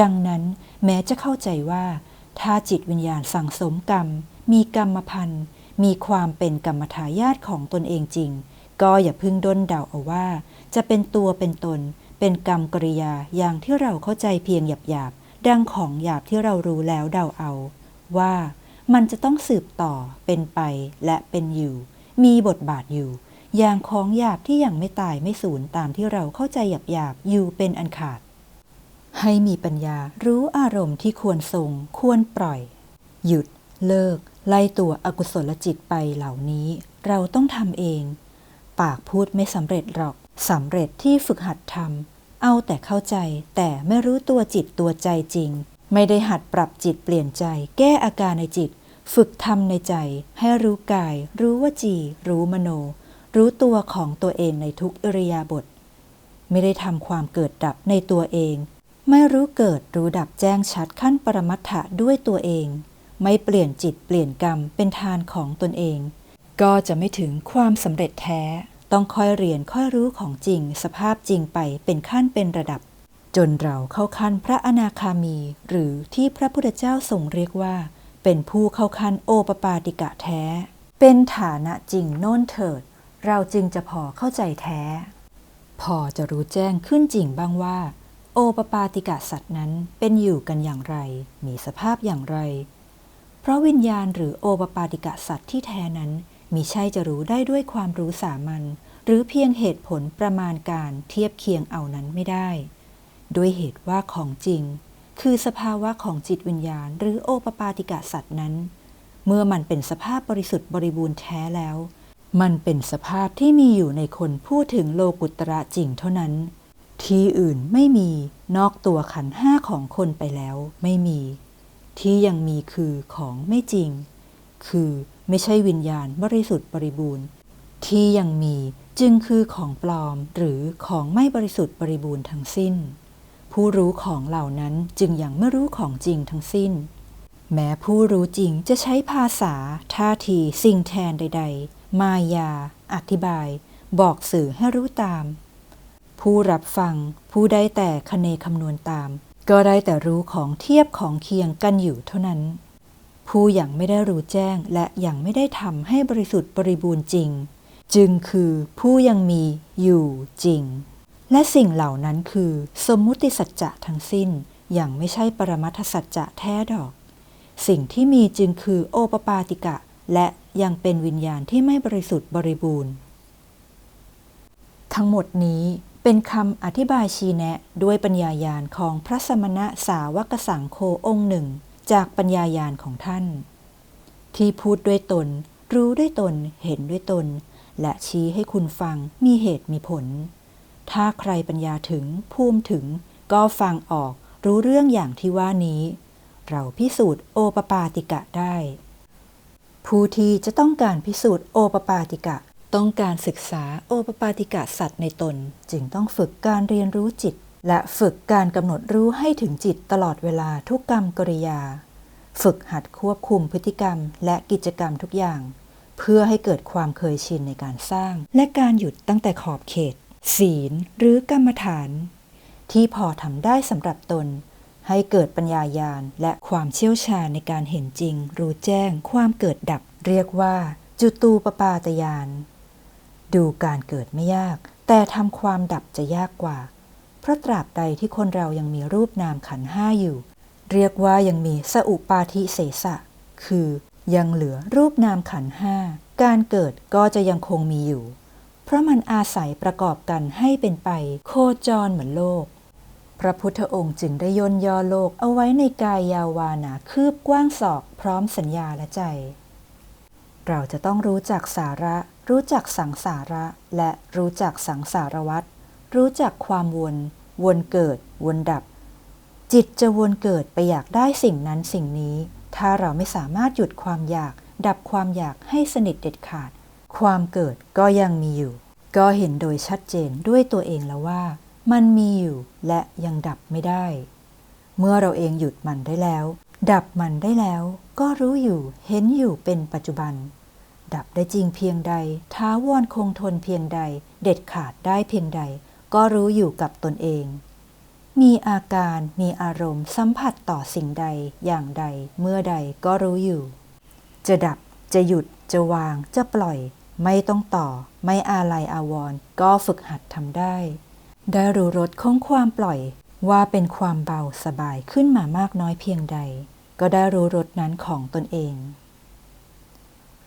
ดังนั้นแม้จะเข้าใจว่า ถ้าจิตวิญญาณสั่งสมกรรม มีกรรมพันธ์มีความเป็นกรรมทายาทของตนเองจริง ก็อย่าพึ่งด้นเดาเอาว่า จะเป็นตัวเป็นตน เป็นกรรมกริยาอย่างที่เราเข้าใจเพียงหยาบๆดังของหยาบที่เรารู้แล้วเดาเอา ว่ามันจะต้องสืบต่อเป็นไปและเป็นอยู่ มีบทบาทอยู่ อย่างของหยาบที่ยังไม่ตายไม่สูญตามที่เราเข้าใจหยาบๆอยู่เป็นอันขาด ให้มีปัญญารู้อารมณ์ที่ควรทรงควรปล่อย หยุด เลิก ไล่ตัวอกุศลจิตไปเหล่านี้ เราต้องทำเอง ปากพูดไม่สำเร็จหรอกสำเร็จที่ฝึกหัดทำเอาแต่เข้าใจ แต่ไม่รู้ตัวจิตตัวใจจริง ไม่ได้หัดปรับจิตเปลี่ยนใจ แก้อาการในจิต ฝึกทำในใจ ให้รู้กาย รู้วจี รู้มโน รู้ตัวของตัวเองในทุกอิริยาบถไม่ได้ทำความเกิดดับในตัวเอง ไม่รู้เกิดรู้ดับแจ้งชัดขั้นปรมัตถะด้วยตัวเอง ไม่เปลี่ยนจิตเปลี่ยนกรรมเป็นทานของตนเอง ก็จะไม่ถึงความสำเร็จแท้ ต้องค่อยเรียนค่อยรู้ของจริง สภาพจริงไปเป็นขั้นเป็นระดับ จนเราเข้าขั้นพระอนาคามี หรือที่พระพุทธเจ้าทรงเรียกว่า เป็นผู้เข้าขั้นโอปปาติกะแท้ เป็นฐานะจริงโน่นเถิด เราจึงจะพอเข้าใจแท้ พอจะรู้แจ้งขึ้นจริงบ้างว่า ปปาติกะสัตว์นั้นเป็นอยู่กันอย่างไร มีสภาพอย่างไร เพราะวิญญาณหรือโอปปาติกะสัตว์ที่แท้นั้นมิใช่จะรู้ได้ด้วยความรู้สามัญหรือเพียงเหตุผลประมาณการเทียบเคียงเอานั้นไม่ได้ ด้วยเหตุว่าของจริง คือสภาวะของจิตวิญญาณ หรือโอปปาติกะสัตว์นั้น เมื่อมันเป็นสภาพบริสุทธิ์บริบูรณ์แท้แล้ว มันเป็นสภาพที่มีอยู่ในคนพูดถึงโลกุตระจริงเท่านั้น ที่อื่นไม่มีนอกตัวขันห้าของคนไปแล้วไม่มี ที่ยังมีคือของไม่จริง คือไม่ใช่วิญญาณบริสุทธิ์บริบูรณ์ ที่ยังมีจึงคือของปลอมหรือของไม่บริสุทธิ์บริบูรณ์ทั้งสิ้น ผู้รู้ของเหล่านั้นจึงยังไม่รู้ของจริงทั้งสิ้น แม้ผู้รู้จริงจะใช้ภาษา ท่าที สิ่งแทนใด ๆ มายา อธิบาย บอกสื่อให้รู้ตาม ผู้รับฟังผู้ได้แต่คเนคำนวณตาม ก็ได้แต่รู้ของเทียบของเคียงกันอยู่เท่านั้น ผู้ยังไม่ได้รู้แจ้งและยังไม่ได้ทำให้บริสุทธิ์บริบูรณ์จริง จึงคือผู้ยังมีอยู่จริง และสิ่งเหล่านั้นคือ สมมุติสัจจะทั้งสิ้นอย่างไม่ใช่ปรมัตถสัจจะแท้ดอก สิ่งที่มีจึงคือโอปปาติกะ และยังเป็นวิญญาณที่ไม่บริสุทธิ์บริบูรณ์ ทั้งหมดนี้ เป็นคำอธิบายชี้แนะ ด้วยปัญญายาณของพระสมณะสาวกสังโฆองค์หนึ่ง จากปัญญายาณของท่าน ที่พูดด้วยตน รู้ด้วยตนเห็นด้วยตน และชี้ให้คุณฟังมีเหตุมีผล ถ้าใครปัญญาถึงภูมิถึง ก็ฟังออกรู้เรื่องอย่างที่ว่านี้ เราพิสูจน์โอปปาติกะได้ ผู้ที่จะต้องการพิสูจน์โอปปาติกะ ต้องการศึกษาโอปปาติกะสัตว์ในตน จึงต้องฝึกการเรียนรู้จิต และฝึกการกำหนดรู้ให้ถึงจิตตลอดเวลาทุกกรรมกริยา ฝึกหัดควบคุมพฤติกรรมและกิจกรรมทุกอย่าง เพื่อให้เกิดความเคยชินในการสร้าง และการหยุดตั้งแต่ขอบเขต ศีล หรือกรรมฐาน ที่พอทำได้สำหรับตน ให้เกิดปัญญายาณและความเชี่ยวชาญในการเห็นจริง รู้แจ้ง ความเกิดดับ เรียกว่า จุตูปปาตยาน ดูการเกิดไม่ยาก แต่ทำความดับจะยากกว่า เพราะตราบใดที่คนเรายังมีรูปนามขันห้าอยู่ เรียกว่ายังมีสอุปาทิเสสะ คือยังเหลือรูปนามขันห้า การเกิดก็จะยังคงมีอยู่ เพราะมันอาศัยประกอบกันให้เป็นไปโคจรเหมือนโลก พระพุทธองค์จึงได้ย่นย่อโลกเอาไว้ในกายยาวานาคืบกว้างศอกพร้อมสัญญาและใจ เราจะต้องรู้จักสาระ รู้จักสังสาระและรู้จักสังสารวัตรรู้จักความวน วนเกิด วนดับ จิตจะวนเกิดไปอยากได้สิ่งนั้นสิ่งนี้ ถ้าเราไม่สามารถหยุดความอยาก ดับความอยากให้สนิทเด็ดขาด ความเกิดก็ยังมีอยู่ ก็เห็นโดยชัดเจนด้วยตัวเองแล้วว่า มันมีอยู่และยังดับไม่ได้ เมื่อเราเองหยุดมันได้แล้ว ดับมันได้แล้ว ก็รู้อยู่เห็นอยู่เป็นปัจจุบัน ดับได้จริงเพียงใด ท้าวรคงทนเพียงใด เด็ดขาดได้เพียงใด ก็รู้อยู่กับตนเอง มีอาการมีอารมณ์สัมผัสต่อสิ่งใดอย่างใด เมื่อใดก็รู้อยู่ จะดับจะหยุดจะวางจะปล่อย ไม่ต้องต่อ ไม่อาลัยอาวรณ์ก็ฝึกหัดทำได้ ได้รู้รสของความปล่อยว่าเป็นความเบาสบายขึ้นมามากน้อยเพียงใด ก็ได้รู้รสนั้นของตนเอง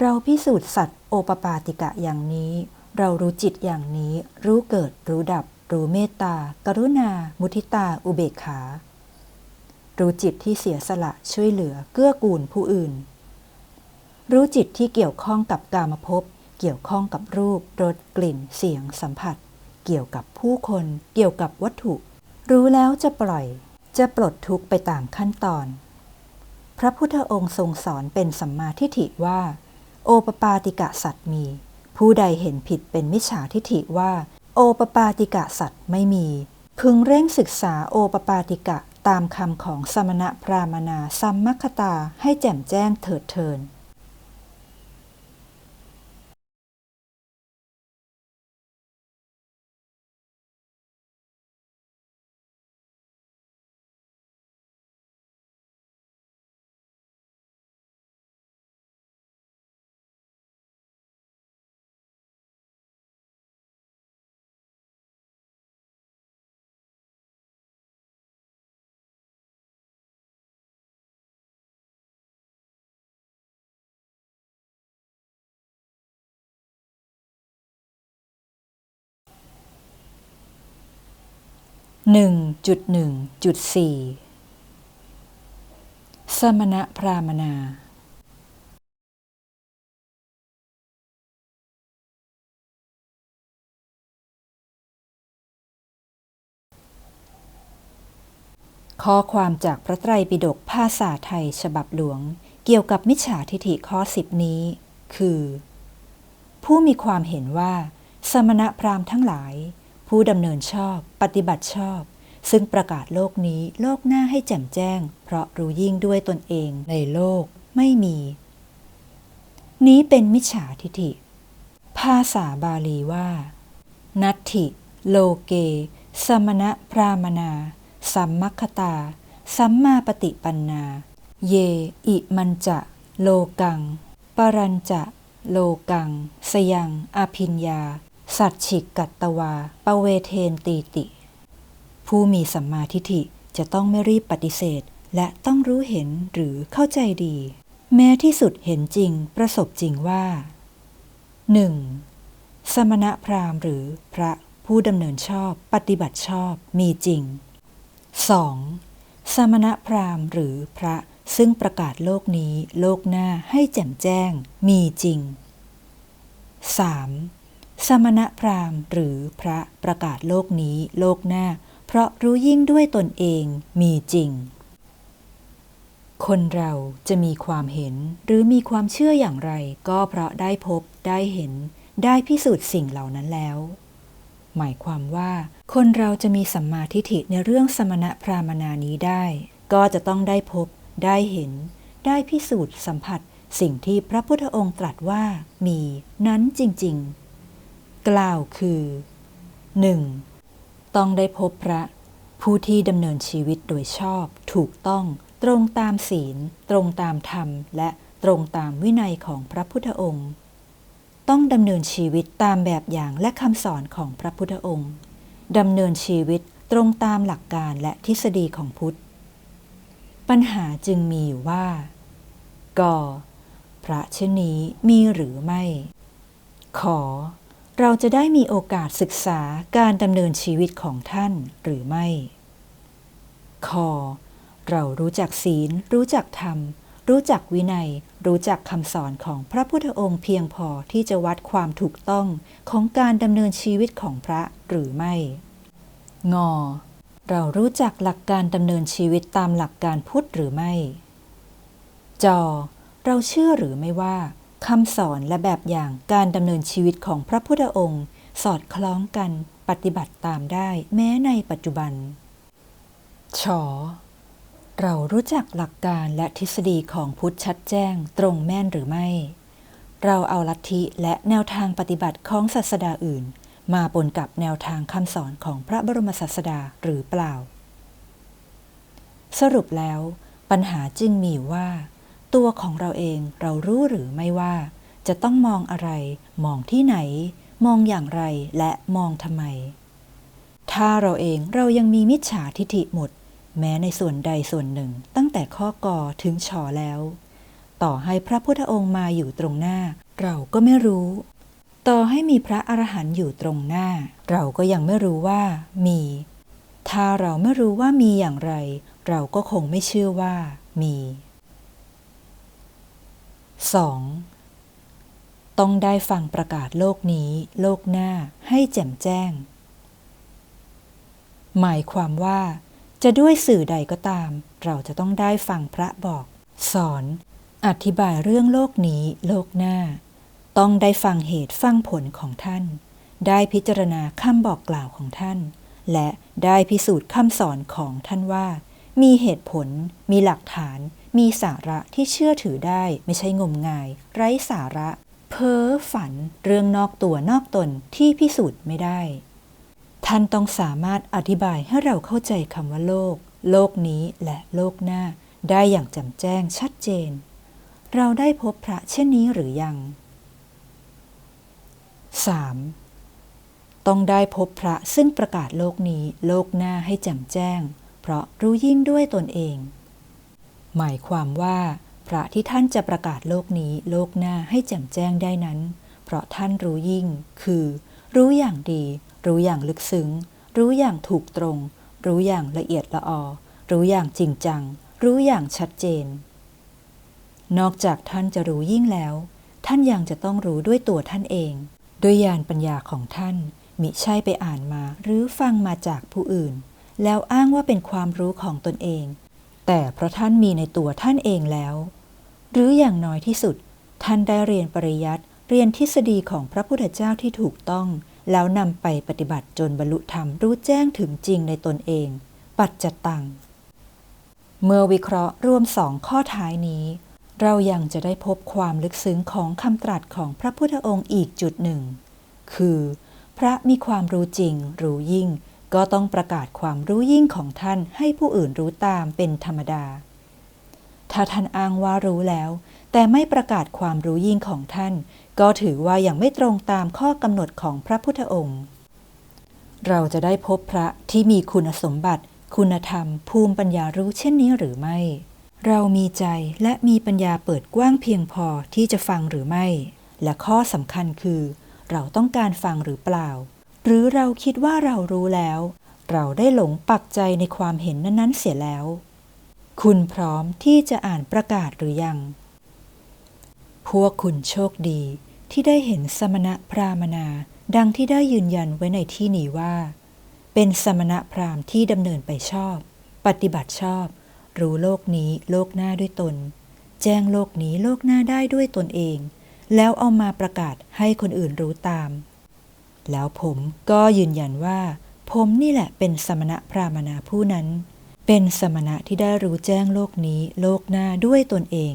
เราพิสูจน์สัตว์โอปปาติกะอย่างนี้ เรารู้จิตอย่างนี้ รู้เกิด รู้ดับ รู้เมตตา กรุณา มุทิตา อุเบกขา รู้จิตที่เสียสละช่วยเหลือเกื้อกูลผู้อื่น รู้จิตที่เกี่ยวข้องกับกามภพ เกี่ยวข้องกับรูป รส กลิ่น เสียง สัมผัส เกี่ยวกับผู้คน เกี่ยวกับวัตถุ รู้แล้วจะปล่อย จะปลดทุกข์ไปตามขั้นตอน พระพุทธองค์ทรงสอนเป็นสัมมาทิฏฐิว่า โอปปาติกะสัตว์มี ผู้ใดเห็นผิดเป็นมิจฉาทิฐิว่า โอปปาติกะสัตว์ไม่มี พึงเร่งศึกษาโอปปาติกะตามคำของสมณะพรามนาสัมมัคคตาให้แจ่มแจ้งเถิดเทิน 1.1.4 สมณพราหมณาข้อความจากพระไตรปิฎกภาษาไทยฉบับหลวง เกี่ยวกับมิจฉาทิฐิข้อสิบนี้ คือ ผู้มีความเห็นว่า สมณพราหมณ์ทั้งหลาย ผู้ดำเนินชอบ ปฏิบัติชอบ ซึ่งประกาศโลกนี้โลกหน้าให้แจ่มแจ้ง เพราะรู้ยิ่งด้วยตนเองในโลกไม่มี นี้เป็นมิจฉาทิฐิ ภาษาบาลีว่า นัตถิ โลเก สมณะพรามนา สัมมัคคตา สัมมาปฏิปันนา เย อิมันจะ โลกัง ปรัญจะ โลกัง สยังอภิญญา สัตฉิกกัตตวาปเวเทนตีติ ผู้มีสัมมาทิฏฐิจะต้องไม่รีบปฏิเสธ และต้องรู้เห็นหรือเข้าใจดี แม้ที่สุดเห็นจริงประสบจริงว่า 1. สมณะพราหมณ์หรือพระผู้ดำเนินชอบปฏิบัติชอบมีจริง 2. สมณะพราหมณ์หรือพระซึ่งประกาศโลกนี้โลกหน้าให้แจ่มแจ้งมีจริง 3. สมณพราหมณ์หรือพระประกาศโลกนี้โลกหน้า เพราะรู้ยิ่งด้วยตนเองมีจริง คนเราจะมีความเห็นหรือมีความเชื่ออย่างไร ก็เพราะได้พบได้เห็น ได้พิสูจน์สิ่งเหล่านั้นแล้ว หมายความว่า คนเราจะมีสัมมาทิฏฐิในเรื่องสมณพราหมนานี้ได้ ก็จะต้องได้พบ ได้เห็น ได้พิสูจน์สัมผัส สิ่งที่พระพุทธองค์ตรัสว่ามีนั้นจริง ๆ กล่าวคือ 1. ต้องได้พบพระผู้ที่ดำเนินชีวิตโดยชอบ ถูกต้อง ตรงตามศีล ตรงตามธรรม และตรงตามวินัยของพระพุทธองค์ ต้องดำเนินชีวิตตามแบบอย่างและคำสอนของพระพุทธองค์ดำเนินชีวิตตรงตามหลักการและทฤษฎีของพุทธ ปัญหาจึงมีอยู่ว่าก่อพระเช่นนี้มีหรือไม่ ขอ เราจะได้มีโอกาสศึกษาการดำเนินชีวิตของท่านหรือไม่ คอ เรารู้จักศีล รู้จักธรรม รู้จักวินัย รู้จักคำสอนของพระพุทธองค์เพียงพอที่จะวัดความถูกต้องของการดำเนินชีวิตของพระหรือไม่ งอ เรารู้จักหลักการดำเนินชีวิตตามหลักการพุทธหรือไม่ จอ เราเชื่อหรือไม่ว่า คำสอนและแบบอย่างการดำเนินชีวิตของพระพุทธองค์ สอดคล้องกันปฏิบัติตามได้แม้ในปัจจุบัน ชอ เรารู้จักหลักการและทฤษฎีของพุทธชัดแจ้งตรงแม่นหรือไม่ เราเอาลัทธิและแนวทางปฏิบัติของศาสดาอื่น มาปนกับแนวทางคำสอนของพระบรมศาสดาหรือเปล่า สรุปแล้ว ปัญหาจึงมีว่า ตัวของเราเองเรารู้หรือไม่ว่า จะต้องมองอะไร มองที่ไหน มองอย่างไรและมองทำไม ถ้าเราเองเรายังมีมิจฉาทิฐิหมด แม้ในส่วนใดส่วนหนึ่ง ตั้งแต่ข้อกอถึงชอแล้ว ต่อให้พระพุทธองค์มาอยู่ตรงหน้า เราก็ไม่รู้ ต่อให้มีพระอรหันต์อยู่ตรงหน้า เราก็ยังไม่รู้ว่ามี ถ้าเราไม่รู้ว่ามีอย่างไร เราก็คงไม่เชื่อว่ามี 2. ต้องได้ฟังประกาศโลกนี้ โลกหน้าให้แจ่มแจ้ง หมายความว่า จะด้วยสื่อใดก็ตาม เราจะต้องได้ฟังพระบอก สอน อธิบายเรื่องโลกนี้ โลกหน้า ต้องได้ฟังเหตุฟังผลของท่าน ได้พิจารณาคำบอกกล่าวของท่าน และได้พิสูจน์คำสอนของท่านว่า มีเหตุผล มีหลักฐาน มีสาระที่เชื่อถือได้ไม่ใช่งมงาย ไร้สาระ เพ้อฝัน เรื่องนอกตัวนอกตนที่พิสูจน์ไม่ได้ ท่านต้องสามารถอธิบายให้เราเข้าใจคำว่าโลก โลกนี้และโลกหน้า ได้อย่างแจ่มแจ้งชัดเจน เราได้พบพระเช่นนี้หรือยัง 3. ต้องได้พบพระซึ่งประกาศโลกนี้ โลกหน้าให้แจ่มแจ้ง เพราะรู้ยิ่งด้วยตนเอง หมายความว่า พระที่ท่านจะประกาศโลกนี้โลกหน้าให้แจ่มแจ้งได้นั้น เพราะท่านรู้ยิ่ง คือ รู้อย่างดี รู้อย่างลึกซึ้ง รู้อย่างถูกตรง รู้อย่างละเอียดละออ รู้อย่างจริงจัง รู้อย่างชัดเจน นอกจากท่านจะรู้ยิ่งแล้ว ท่านยังจะต้องรู้ด้วยตัวท่านเอง ด้วยญาณปัญญาของท่าน มิใช่ไปอ่านมาหรือฟังมาจากผู้อื่น แล้วอ้างว่าเป็นความรู้ของตนเอง แต่เพราะท่านมีในตัวท่านเองแล้ว หรืออย่างน้อยที่สุด ท่านได้เรียนปริยัติเรียนทฤษฎีของพระพุทธเจ้าที่ถูกต้อง แล้วนำไปปฏิบัติจนบรรลุธรรมรู้แจ้งถึงจริงในตนเอง ปัจจตัง เมื่อวิเคราะห์รวมสองข้อท้ายนี้ เรายังจะได้พบความลึกซึ้งของคำตรัสของพระพุทธองค์อีกจุดหนึ่ง คือ พระมีความรู้จริง รู้ยิ่ง ก็ต้องประกาศความรู้ยิ่งของท่านให้ผู้อื่นรู้ตามเป็นธรรมดา ถ้าท่านอ้างว่ารู้แล้ว แต่ไม่ประกาศความรู้ยิ่งของท่าน ก็ถือว่ายังไม่ตรงตามข้อกำหนดของพระพุทธองค์ เราจะได้พบพระที่มีคุณสมบัติ คุณธรรม ภูมิปัญญารู้เช่นนี้หรือไม่ เรามีใจและมีปัญญาเปิดกว้างเพียงพอที่จะฟังหรือไม่ และข้อสำคัญคือ เราต้องการฟังหรือเปล่า หรือเราคิดว่าเรารู้แล้ว เราได้หลงปักใจในความเห็นนั้นๆเสียแล้ว คุณพร้อมที่จะอ่านประกาศหรือยัง พวกคุณโชคดีที่ได้เห็นสมณะพรามนา ดังที่ได้ยืนยันไว้ในที่นี้ว่า เป็นสมณะพราหมณ์ที่ดำเนินไปชอบ ปฏิบัติชอบ รู้โลกนี้โลกหน้าด้วยตน แจ้งโลกนี้โลกหน้าได้ด้วยตนเอง แล้วเอามาประกาศให้คนอื่นรู้ตาม แล้วผมก็ยืนยันว่า ผมนี่แหละเป็นสมณะพราหมนาผู้นั้น เป็นสมณะที่ได้รู้แจ้งโลกนี้โลกหน้าด้วยตนเอง